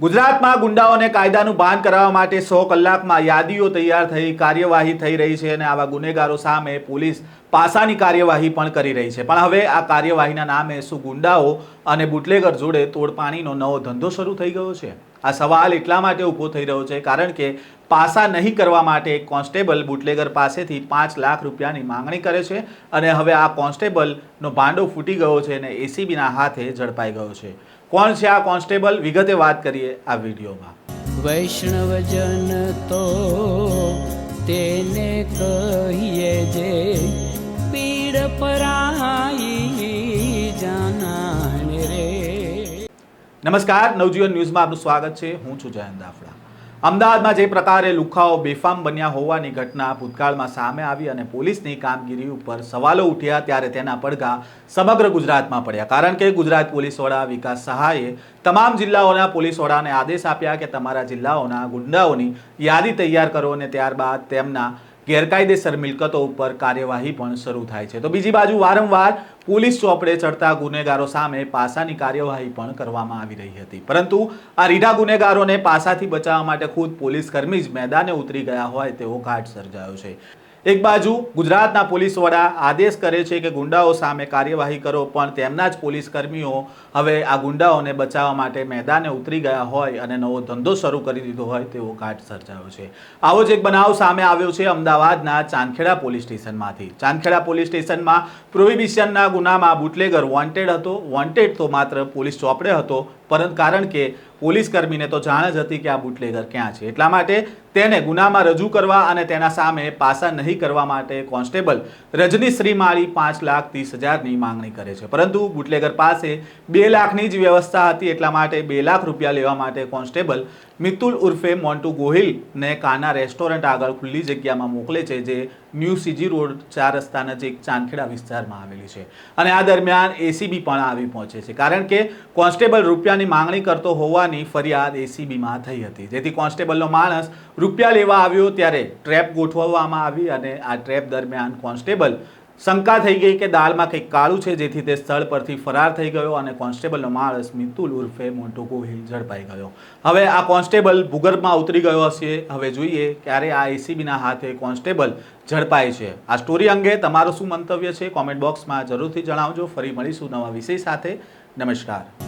ગુજરાતમાં ગુંડાઓને કાયદાનું ભાન કરાવવા માટે સો કલાકમાં યાદીઓ તૈયાર થઈ, કાર્યવાહી થઈ રહી છે અને આવા ગુનેગારો સામે પોલીસ પાસાની કાર્યવાહી પણ કરી રહી છે. પણ હવે આ કાર્યવાહીના નામે શું ગુંડાઓ અને બુટલેગર જોડે તોડપાણીનો નવો ધંધો શરૂ થઈ ગયો છે. આ સવાલ એટલા માટે ઊભો થઈ રહ્યો છે કારણ કે પાસા નહીં કરવા માટે એક કોન્સ્ટેબલ બુટલેગર પાસેથી પાંચ લાખ રૂપિયાની માંગણી કરે છે અને હવે આ કોન્સ્ટેબલનો ભાંડો ફૂટી ગયો છે અને એસીબીના હાથે ઝડપાઈ ગયો છે. કોણ છે આ કોન્સ્ટેબલ? વિગતે વાત કરીએ આ વિડીયોમાં. વૈષ્ણવજન તો તેને કહીએ જે પીડ પરાઈ જાનાણ રે. નમસ્કાર, નવજીવન ન્યૂઝમાં આપનું સ્વાગત છે. હું છું જયંત દાફડા. અમદાવાદમાં જે પ્રકારે લુખાઓ બેફામ બન્યા હોવાની ઘટના ભૂતકાળમાં સામે આવી અને પોલીસની કામગીરી ઉપર સવાલો ઉઠ્યા ત્યારે તેના પડઘા સમગ્ર ગુજરાતમાં પડ્યા. કારણ કે ગુજરાત પોલીસ વડા વિકાસ સહાયે તમામ જિલ્લાઓના પોલીસ વડાને આદેશ આપ્યા કે તમારા જિલ્લાઓના ગુંડાઓની યાદી તૈયાર કરો અને ત્યારબાદ તેમના ગેરકાયદેસર મિલકતો ઉપર કાર્યવાહી પણ શરૂ થાય છે. તો બીજી બાજુ વારંવાર પોલીસ ચોપડે ચડતા ગુનેગારો સામે પાસાની કાર્યવાહી પણ કરવામાં આવી રહી હતી. પરંતુ આ રીઢા ગુનેગારોને પાસાથી બચાવવા માટે ખુદ પોલીસ કર્મી જ મેદાને ઉતરી ગયા હોય તેવો ઘાટ સર્જાયો છે. એક બાજુ ગુજરાતના પોલીસ વડા આદેશ કરે છે કે ગુંડાઓ સામે કાર્યવાહી કરો, પણ તેમના જ પોલીસ કર્મીઓ હવે આ ગુંડાઓને બચાવવા માટે મેદાને ઉતરી ગયા હોય અને નવો ધંધો શરૂ કરી દીધો હોય તેવો ઘાટ સર્જાયો છે. આવો જ એક બનાવ સામે આવ્યો છે અમદાવાદના ચાંદખેડા પોલીસ સ્ટેશનમાંથી. ચાંદખેડા પોલીસ સ્ટેશનમાં પ્રોહિબિશનના ગુનામાં બુટલેગર વોન્ટેડ હતો. વોન્ટેડ તો માત્ર પોલીસ ચોપડે હતો. પરંતુ કારણ કે પોલીસ કર્મીને તો જાણ જ હતી કે આ બુટલેગર ક્યાં છે. એટલા માટે તેને ગુનામાં રજૂ કરવા અને તેના સામે પાસા નહીં કરવા માટે કોન્સ્ટેબલ રજની શ્રીમાળી પાંચ લાખ ત્રીસ હજારની માંગણી કરે છે. પરંતુ બુટલેગર પાસે બે લાખની જ વ્યવસ્થા હતી એટલા માટે બે લાખ રૂપિયા લેવા માટે કોન્સ્ટેબલ મિતુલ ઉર્ફે મોન્ટુ ગોહિલને કાના રેસ્ટોરન્ટ આગળ ખુલ્લી જગ્યામાં મોકલે છે, જે ન્યૂ સીજી રોડ ચાર રસ્તા નજીક ચાંદખેડા વિસ્તારમાં આવેલી છે. અને આ દરમિયાન એસીબી પણ આવી પહોંચે છે. કારણ કે કોન્સ્ટેબલ રૂપિયાની માંગણી કરતો હોવાની ફરિયાદ એસીબીમાં થઈ હતી. જેથી કોન્સ્ટેબલનો માણસ રૂપિયા લેવા આવ્યો ત્યારે ટ્રેપ ગોઠવવામાં આવી અને આ ટ્રેપ દરમિયાન કોન્સ્ટેબલ શંકા થઈ ગઈ કે દાળમાં કંઈક કાળું છે, જેથી તે સ્થળ પરથી ફરાર થઈ ગયો અને કોન્સ્ટેબલનો માણસ મિતુલ ઉર્ફે મોટો ગોહિલ ઝડપાઈ ગયો. હવે આ કોન્સ્ટેબલ ભૂગર્ભમાં ઉતરી ગયો હશે. હવે જોઈએ ક્યારે આ એસીબીના હાથે કોન્સ્ટેબલ ઝડપાય છે. આ સ્ટોરી અંગે તમારું શું મંતવ્ય છે? કોમેન્ટ બોક્સમાં જરૂરથી જણાવજો. ફરી મળીશું નવા વિષય સાથે. નમસ્કાર.